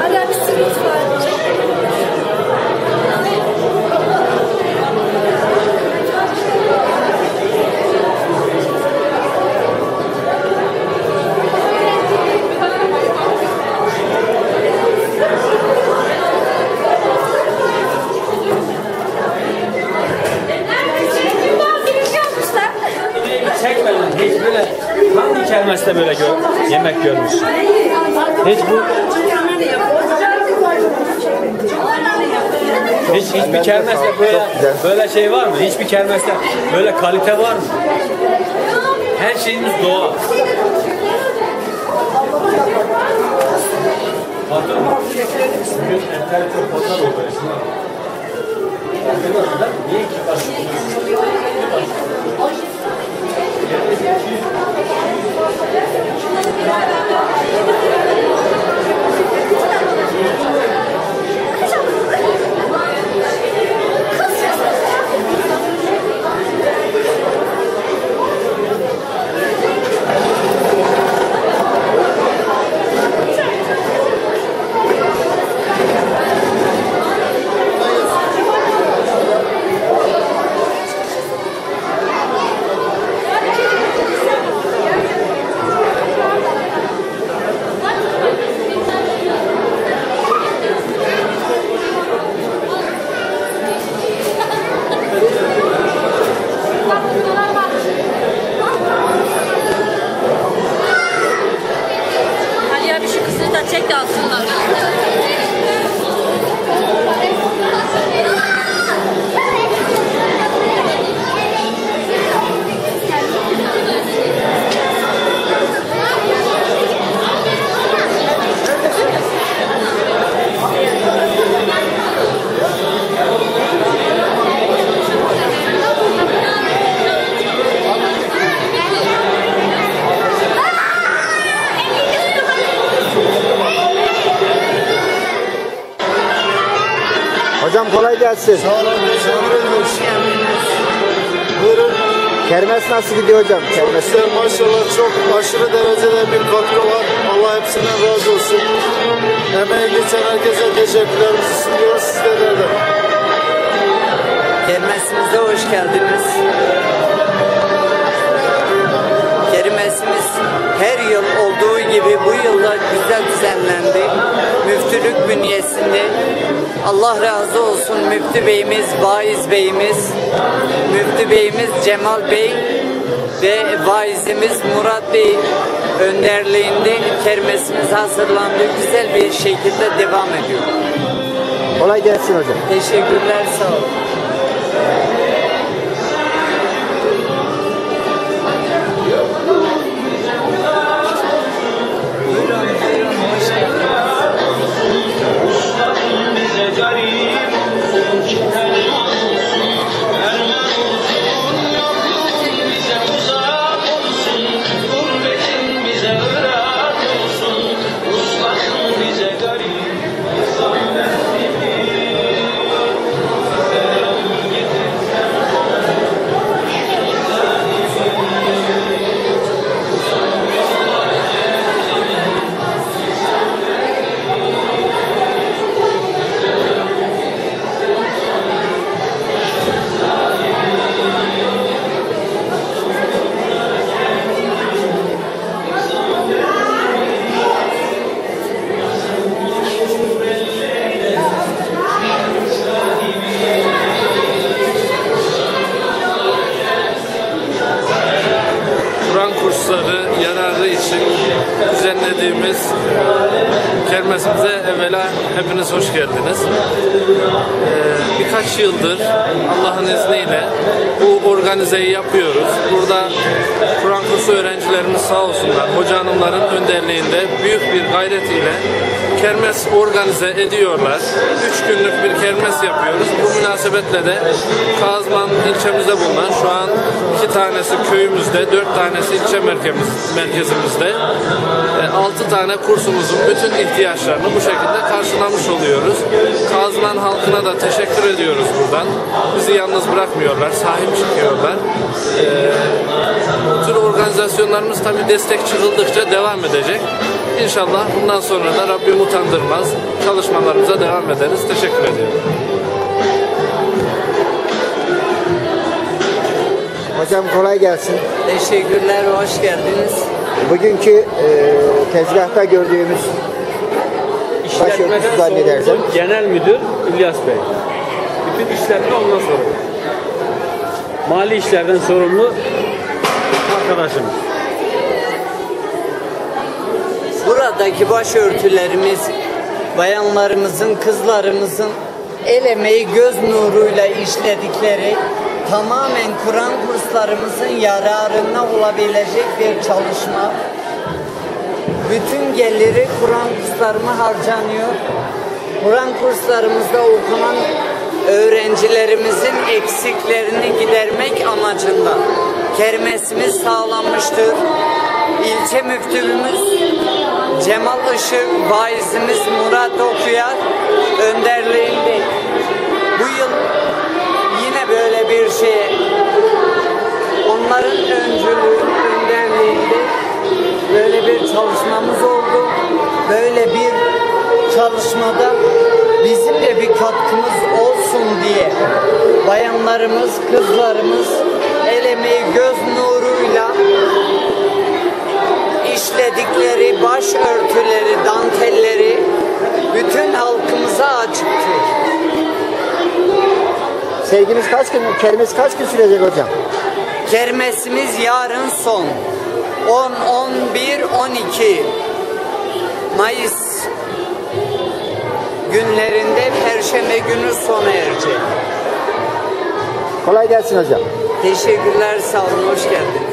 Hala bir simit var. Çekme lan hiç böyle hangi kermeste böyle gör, yemek görmüş? Hiç bu hiç hiçbir kermeste böyle böyle şey var mı? Hiçbir kermeste böyle kalite var mı? Her şeyimiz doğal. Bakın. Bugün etler çok pazar oldu. Niye iki kaşık? Hocam kolay gelsin. Sağ olun. Buyurun. Kermes nasıl gidiyor hocam? Kermes. İşte maşallah çok aşırı derecede bir katkı var. Allah hepsinden razı olsun. Emeği geçen herkese teşekkürlerimizi sunuyoruz sizlere de. Kermesimize hoş geldiniz. Kermesimiz her yıl olduğu gibi bu yılda güzel düzenlendi. Müftülük bünyesinde Allah razı olsun Müftü Beyimiz, Vaiz Beyimiz, Müftü Beyimiz Cemal Bey ve vaizimiz Murat Bey önderliğinde kermesimiz hazırlandı. Güzel bir şekilde devam ediyor. Kolay gelsin hocam. Teşekkürler, sağ olun. Kermesimize evvela hepiniz hoş geldiniz. Ee, birkaç yıldır Allah'ın izniyle bu organizeyi yapıyoruz. Burada Kur'an kursu öğrencilerimiz sağ olsunlar, hoca hanımların önderliğinde büyük bir gayret ile kermes organize ediyorlar. Üç günlük bir kermes yapıyoruz. Bu münasebetle de Kazman ilçemizde bulunan şu an iki tanesi köyümüzde, dört tanesi ilçe merkezimiz, merkezimizde e, altı tane kursumuzun bütün ihtiyaçlarını bu şekilde karşılamış oluyoruz. Kazman halkına da teşekkür ediyoruz buradan. Bizi yalnız bırakmıyorlar, sahip çıkıyorlar. E, bu tür organizasyonlarımız tabii destek çıkıldıkça devam edecek. İnşallah bundan sonra da Rabbim utandırmaz. Çalışmalarımıza devam ederiz. Teşekkür ediyorum. Hocam kolay gelsin. Teşekkürler, hoş geldiniz. Bugünkü e, tezgahta gördüğümüz başörtüsü zannedersem. sorumlu Genel Müdür İlyas Bey. Bütün işletme ondan sorumlu. Mali işlerden sorumlu arkadaşımız. Buradaki başörtülerimiz, bayanlarımızın, kızlarımızın el emeği göz nuruyla işledikleri tamamen Kur'an kurslarımızın yararına olabilecek bir çalışma. Bütün geliri Kur'an kurslarıma harcanıyor. Kur'an kurslarımızda okunan öğrencilerimizin eksiklerini gidermek amacında kermesimiz sağlanmıştır. İlçe müftümüz Cemal Işık, vaizimiz Murat Okuyar önderliğinde bu yıl yine böyle bir şeye onların öncülüğü, önderliğinde böyle bir çalışmamız oldu. Böyle bir çalışmada bizim de bir katkımız olsun diye bayanlarımız, kızlarımız el emeği göz işledikleri başörtüleri, dantelleri bütün halkımıza açıktır. Sevgimiz kaç gün, kermes kaç gün sürecek hocam? Kermesimiz yarın son. 10, 11, 12 Mayıs günlerinde Perşembe günü sona erecek. Kolay gelsin hocam. Teşekkürler, sağ olun, hoş geldiniz.